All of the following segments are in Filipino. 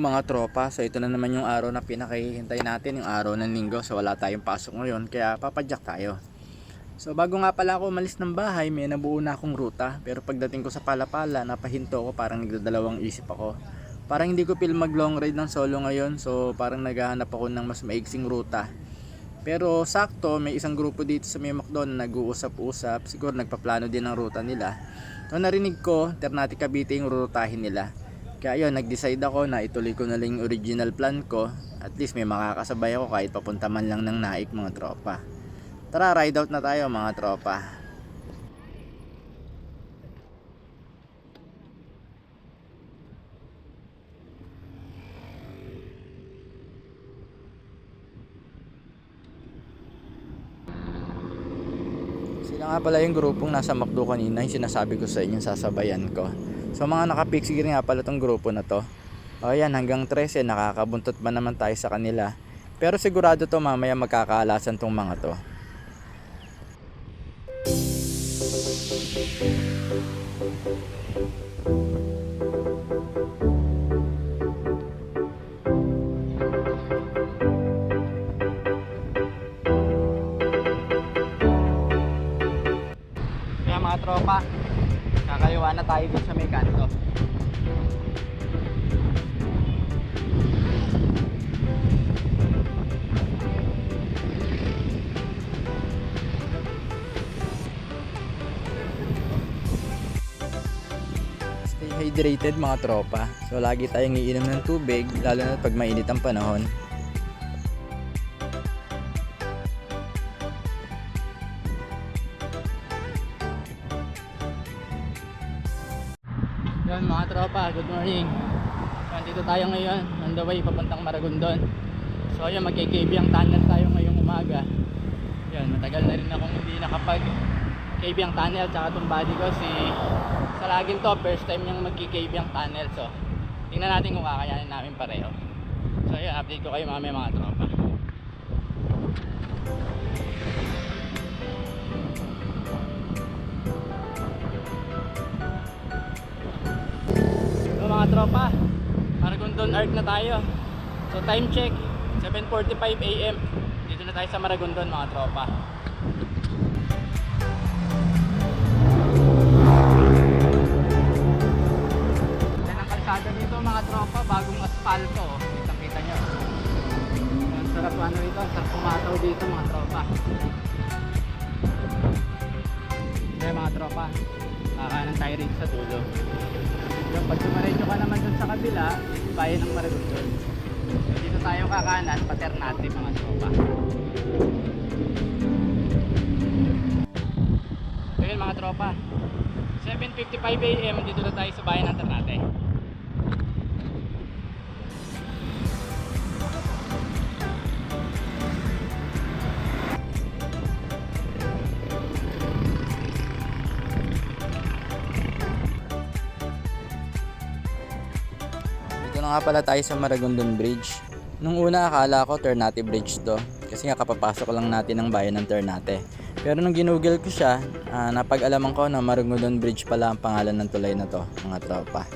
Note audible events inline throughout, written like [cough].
Mga tropa, so ito na naman yung araw na pinakahihintay natin, yung araw ng linggo. So wala tayong pasok ngayon, kaya papadyak tayo. So bago nga pala ako umalis ng bahay, may nabuo na akong ruta. Pero pagdating ko sa Palapala, napahinto ako, parang nagdadalawang isip ako. Parang hindi ko feel mag long ride ng solo ngayon, so parang naghahanap ako ng mas maigsing ruta. Pero sakto, may isang grupo dito sa may McDonald na nag-uusap-usap. Siguro nagpaplano din ng ruta nila. So narinig ko, Ternate Cavite yung rutahin nila. Kaya yun, nag-decide ako na ituloy ko na lang yung original plan ko. At least may makakasabay ako kahit papunta man lang ng naik mga tropa. Tara, ride out na tayo mga tropa. Sila nga pala yung grupong nasa McDo kanina, yung sinasabi ko sa inyo, sasabayan ko. So mga nakapixigir nga pala tong grupo na to. O yan, hanggang 13, nakakabuntot ba naman tayo sa kanila. Pero sigurado to mamaya magkakaalasan tong mga to. Kaya mga tropa, kakaliwa na tayo dun Stay hydrated mga tropa. So lagi tayong iinom ng tubig, lalo na pag mainit ang panahon. Yan mga tropa, good morning. Nandito tayo ngayon, on the way papuntang Maragondon. So ayun, magkikb ang tunnel tayo ngayong umaga. Yan, matagal na rin akong hindi nakapag KB ang tunnel tsaka itong body ko si sa to, first time niyang magki-KB ang tunnel. So, tingnan natin kung kakayanin namin pareho. So ayun, update ko kayo mamaya mga tropa. So mga tropa, Maragondon Arc na tayo. So time check, 7.45 am. Dito na tayo sa Maragondon mga tropa. 7.55 am dito na tayo sa bayan ng Ternate. Dito na nga pala tayo sa Maragondon Bridge. Nung una akala ko Ternate Bridge to kasi nga kapapasok lang natin ng bayan ng Ternate. Pero nung ginugel ko siya, ah, napag-alaman ko na Maragondon Bridge pala ang pangalan ng tulay na to, mga tropa.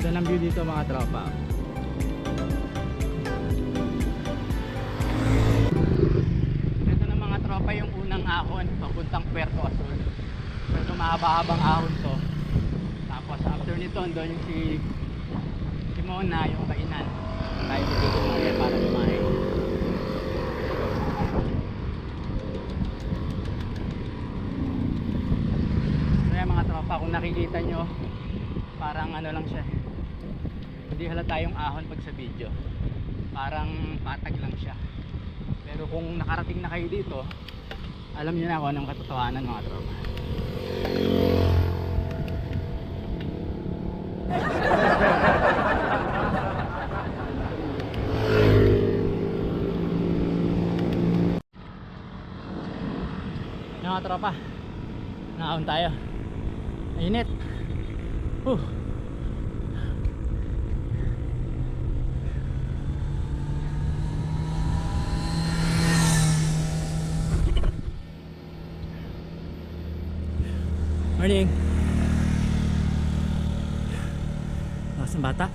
Ganda view dito mga tropa. Mahaba-habang ahon to. Tapos after nito andun yung si si Mona, yung kainan. Tayo dito kumaya para kumain. Kaya mga tropa, kung nakikita nyo, parang ano lang siya. Hindi halata yung ahon pag sa video. Parang patag lang siya. Pero kung nakarating na kayo dito, alam niyo na kung anong katotohanan mga tropa. Mga tropa, nakaon tayo. Mainit. Morning. Lakas ng bata.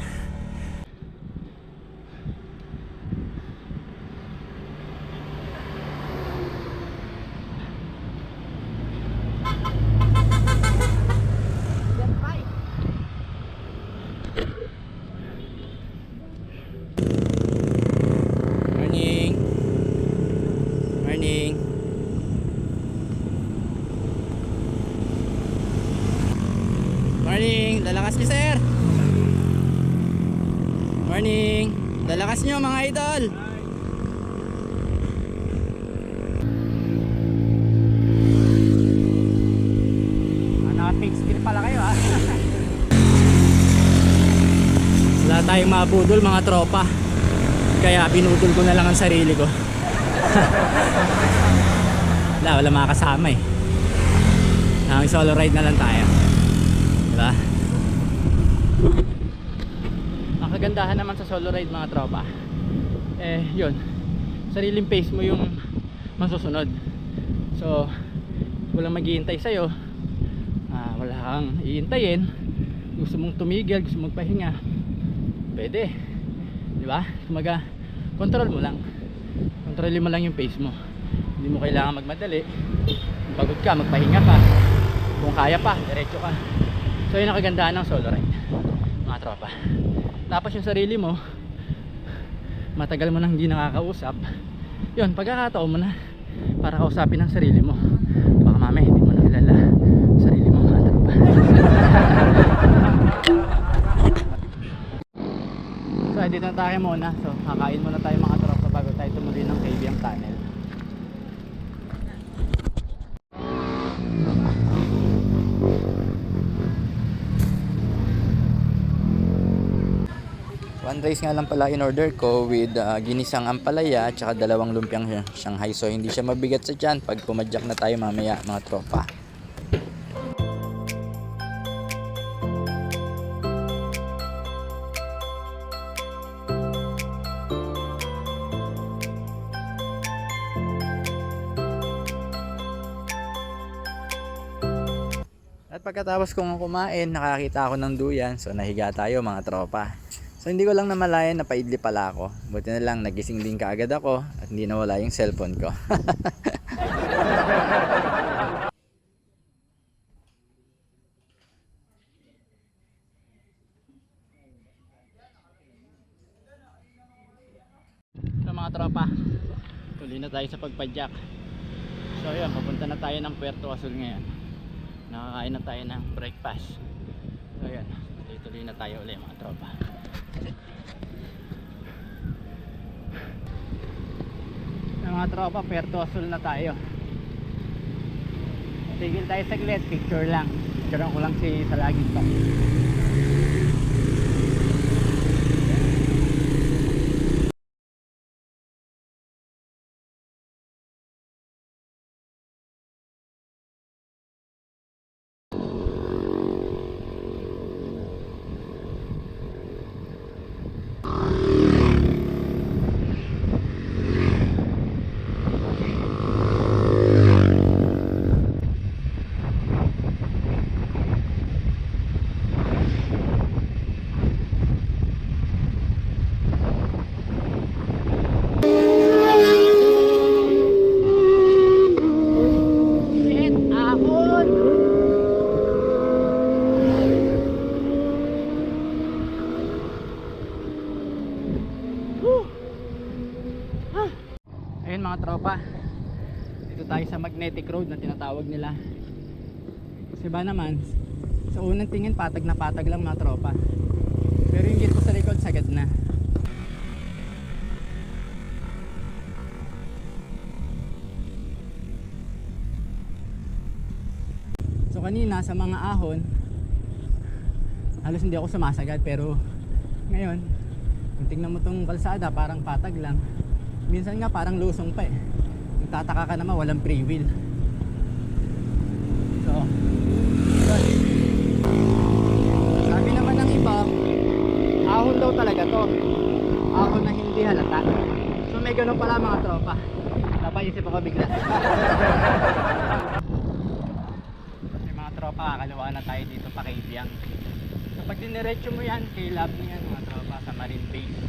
Tayong mabudol, mga tropa. Kaya binudol ko na lang ang sarili ko. [laughs] wala, wala makakasama eh. Ang solo ride na lang tayo. Diba? Ang kagandahan naman sa solo ride mga tropa. Eh, yun. Sariling pace mo yung masusunod. So, walang maghihintay sa'yo. Ah, wala kang iintayin. Gusto mong tumigil, gusto mong pahinga. Pwede. Di ba? Kumaga, control mo lang. Kontrolin mo lang yung pace mo. Hindi mo kailangan magmadali. Kung pagod ka, magpahinga ka. Kung kaya pa, diretso ka. So yun ang kagandahan ng solo ride. Mga tropa. Tapos yung sarili mo, matagal mo nang hindi nakakausap. Yun, pagkakataon mo na para kausapin ang sarili mo. Baka mamaya hindi mo nakilala ang sarili mo mga tropa. Tayo muna. So, kakain muna tayo mga tropa bago tayo tumuloy ng KBM tunnel. One rice nga lang pala in order ko with uh, ginisang ampalaya at saka dalawang lumpiang Shanghai. So, hindi siya mabigat sa tiyan pag pumadyak na tayo mamaya mga tropa. At pagkatapos kong kumain, nakakita ako ng duyan. So nahiga tayo mga tropa. So hindi ko lang namalayan na paidli pala ako. Buti na lang nagising din kaagad ako at hindi nawala yung cellphone ko. [laughs] so mga tropa, tuloy na tayo sa pagpadyak. So yun, papunta na tayo ng Puerto Azul ngayon nakakain na tayo ng breakfast. So yan tuloy na tayo ulit mga tropa. Yung mga tropa Puerto na tayo. Tigil tayo saglit picture lang. Picture ko lang si Salagin pa Shit, ahon! Whew! Ah. Ayun mga tropa Dito tayo sa magnetic road na tinatawag nila. Kasi ba naman Sa unang tingin patag na patag lang mga tropa. Pero yung gate sa likod sagad na. So kanina sa mga ahon halos hindi ako sumasagad pero ngayon kung tingnan mo tong kalsada parang patag lang. Minsan nga parang lusong pa eh nagtataka ka naman walang free wheel so sabi naman ng iba ahon daw talaga to. Ahon na hindi halata. So may ganun pala mga tropa. Napaisip ako bigla. May mga tropa kakaliwa na tayo dito pa kay Biang. So pag diniretso mo yan, kay lab mo yan mga tropa sa Marine Base.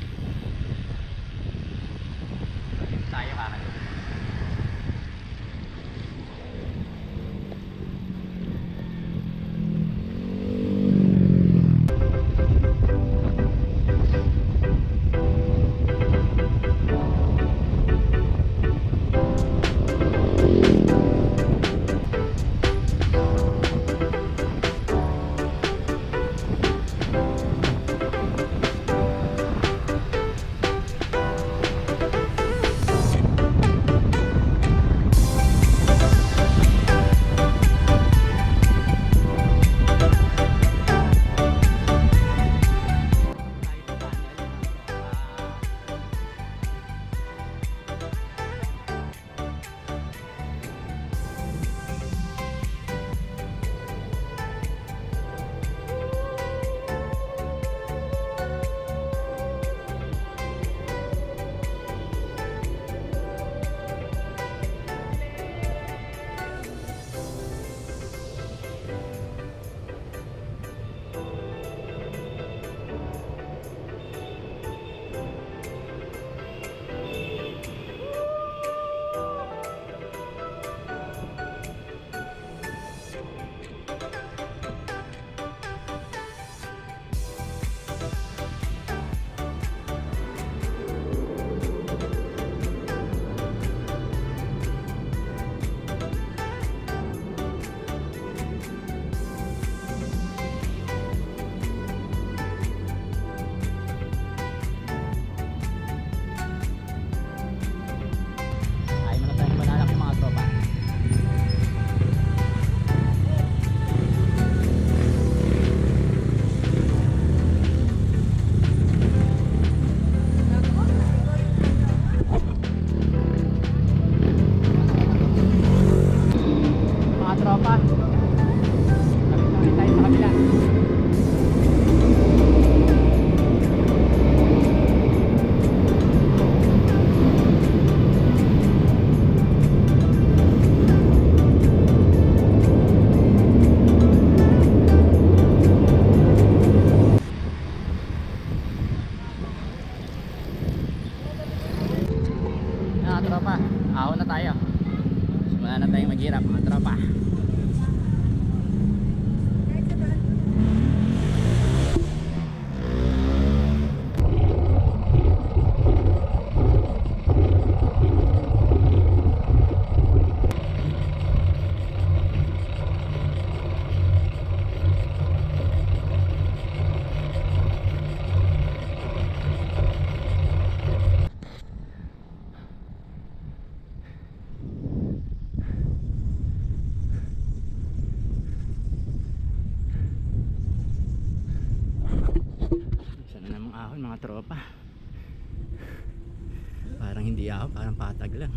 Lang.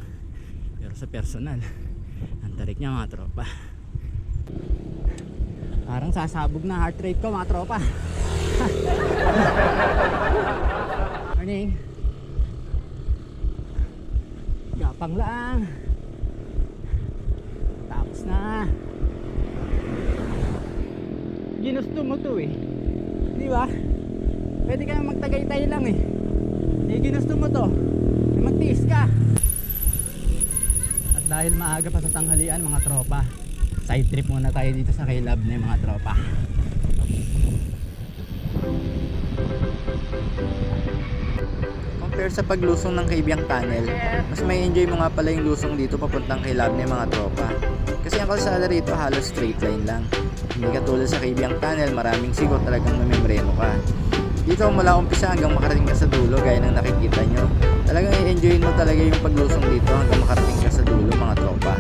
Pero sa personal, ang tarik niya mga tropa. Parang sasabog na heart rate ko mga tropa. [laughs] Morning. Gapang lang. Tapos na. Ginusto mo to eh. Di ba? Pwede ka magtagay-tay lang eh. Eh, ginusto mo to. Magtiis ka. Dahil maaga pa sa tanghalian mga tropa, side trip muna tayo dito sa Kailab na mga tropa. Compare sa paglusong ng Kaibiyang Tunnel, mas may enjoy mo nga pala yung lusong dito papuntang kay Labne mga tropa. Kasi ang kalsada rito halos straight line lang. Hindi katulad sa Kaibiyang Tunnel, maraming sigot talagang mamembreno ka. Dito mula umpisa hanggang makarating ka sa dulo gaya ng nakikita nyo. Talagang i-enjoyin mo talaga yung paglusong dito hanggang makarating ka sa dulo mga tropa.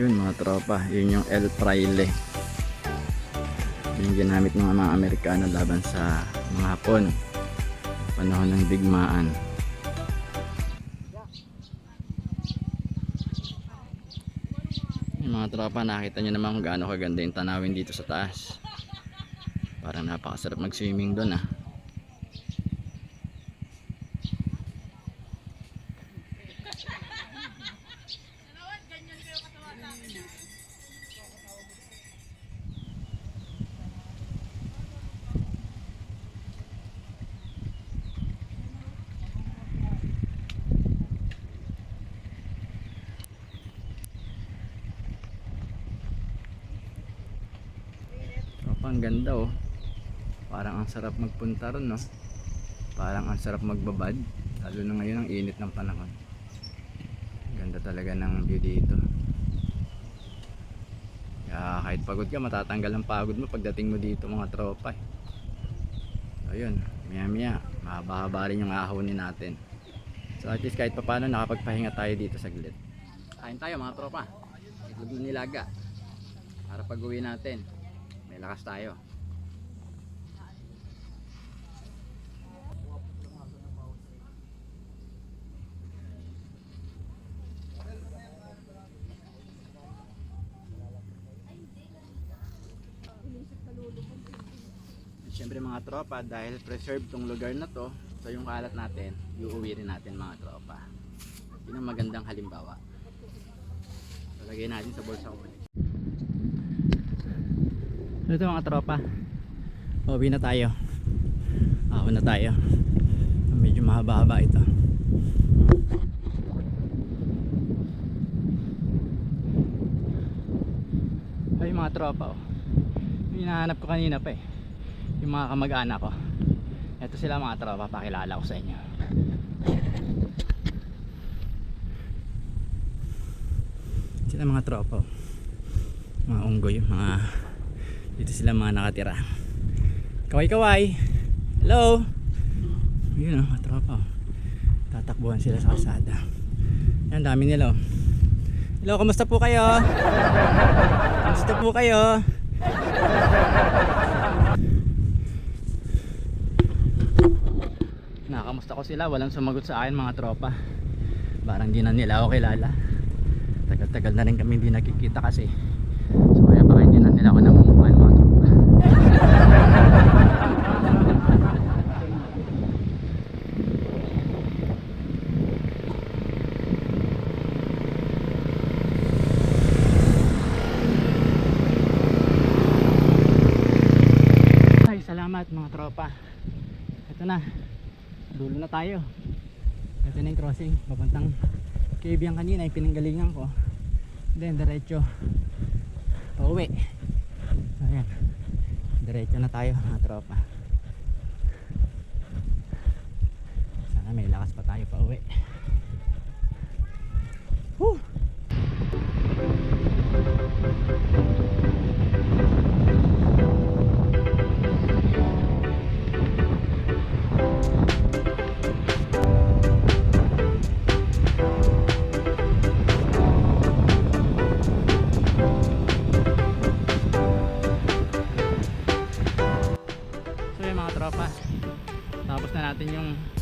Yun mga tropa, yun yung El Fraile. Yung ginamit ng mga Amerikano laban sa mga Hapon. Panahon ng digmaan. Mga tropa, nakita nyo naman kung gaano kaganda yung tanawin dito sa taas. Parang napakasarap mag-swimming doon ah. Tropa, ang ganda oh. Parang ang sarap magpunta ron no. Parang ang sarap magbabad. Lalo na ngayon ang init ng panahon. Ganda talaga ng view dito. Kaya kahit pagod ka, matatanggal ang pagod mo pagdating mo dito mga tropa. eh. So yun, maya maya, mahaba-haba rin yung ahonin natin. So at least kahit papano nakapagpahinga tayo dito saglit. Kain tayo mga tropa. Itlog nilaga. Para pag uwi natin, lakas tayo. Siyempre mga tropa, dahil preserved tong lugar na to, so yung kalat natin, iuwi rin natin mga tropa. Yun ang magandang halimbawa. So, lagay natin sa bulsa ulit. Ito mga tropa, uwi na tayo. Ahon na tayo. Medyo mahaba-haba ito. Ay mga tropa oh. Hinahanap ko kanina pa eh yung mga kamag-anak ko ito sila mga tropa pakilala ko sa inyo sila mga tropa oh. mga unggoy mga dito sila mga nakatira kaway kaway hello yun mga tropa oh. tatakbuhan sila sa kalsada yan dami nila oh. hello kamusta po kayo kamusta po kayo Nakamusta ko sila, walang sumagot sa akin mga tropa. Parang di na nila ako kilala. Tagal-tagal na rin kami hindi nakikita kasi. So kaya baka hindi na nila ako namumukan mga tropa. Ay, salamat mga tropa. Ito na. Dulo na tayo. Ito na yung crossing. Papuntang yan kanina. Yung pinanggalingan ko. Then, diretso. Pauwi. Ayan. Diretso na tayo mga tropa. Sana may lakas pa tayo pauwi.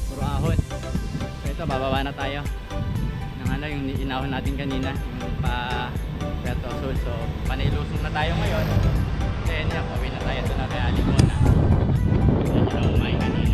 Puro ahon. Ito bababa na tayo. Ng ano yung inahon natin kanina Yung pa Puerto Azul So panailusong na tayo ngayon. Then yan pauwi na tayo. Doon na kaya Alimona Yan yung umain kanina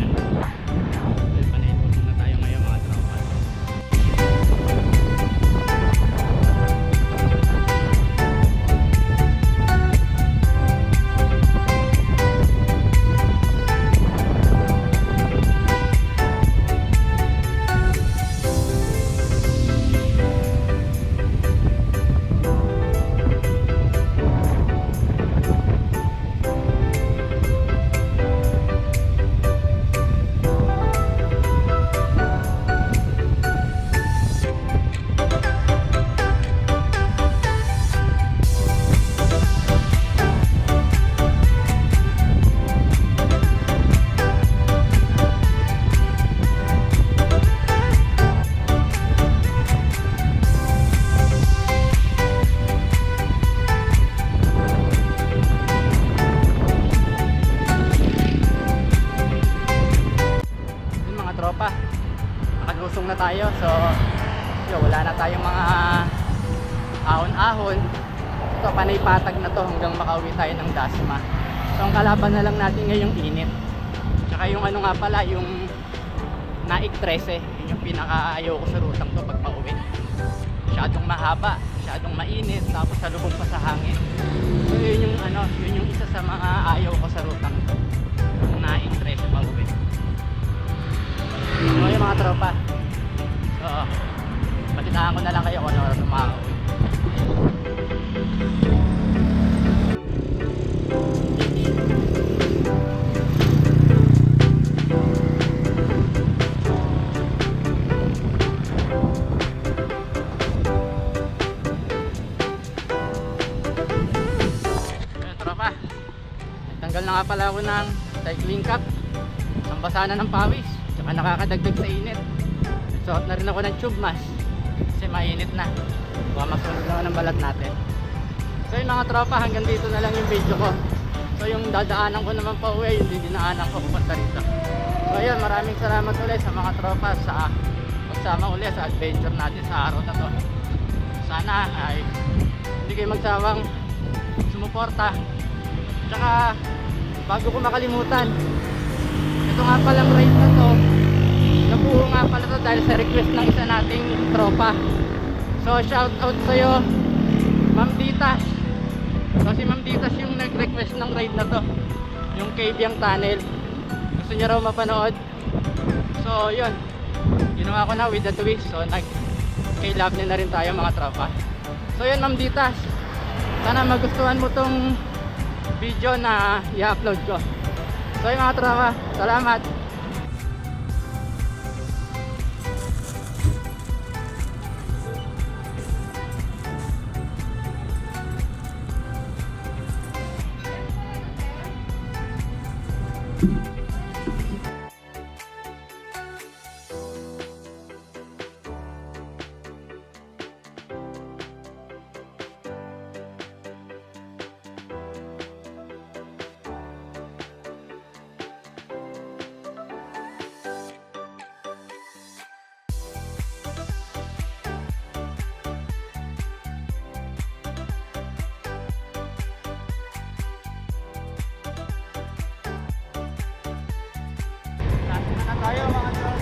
mahaba, masyadong mainit, tapos salubong pa sa hangin. So, yun yung ano, yun yung isa sa mga ayaw ko sa rutang to. Naik 13 pauwi. So, yung mga tropa. So, balitaan ko na lang kayo kung ano oras makakauwi. Nga pala ako ng cycling cap. Ang basa na ng pawis. Tsaka nakakadagdag sa init. Suot na rin ako ng tube mask. Kasi mainit na. Baka masunod naman ng balat natin. So yung mga tropa, hanggang dito na lang yung video ko. So yung dadaanan ko naman pa uwi, yung dinaanan ko pupunta rito. So ayun, maraming salamat ulit sa mga tropa sa pagsama ulit sa adventure natin sa araw na to. Sana ay hindi kayo magsawang sumuporta. Tsaka bago ko makalimutan, ito nga palang ride na to, nabuo nga pala to dahil sa request ng isa nating tropa. So shout out sa'yo, Ma'am Ditas. So si Ma'am Ditas yung nag-request ng ride na to, yung Cavyang Tunnel. Gusto niya raw mapanood. So yun, ginawa ko na with the twist. So nag love na rin tayo mga tropa. So yun Ma'am Ditas, sana magustuhan mo tong video na i-upload ko. So yun mga tropa, salamat. Ayaw mga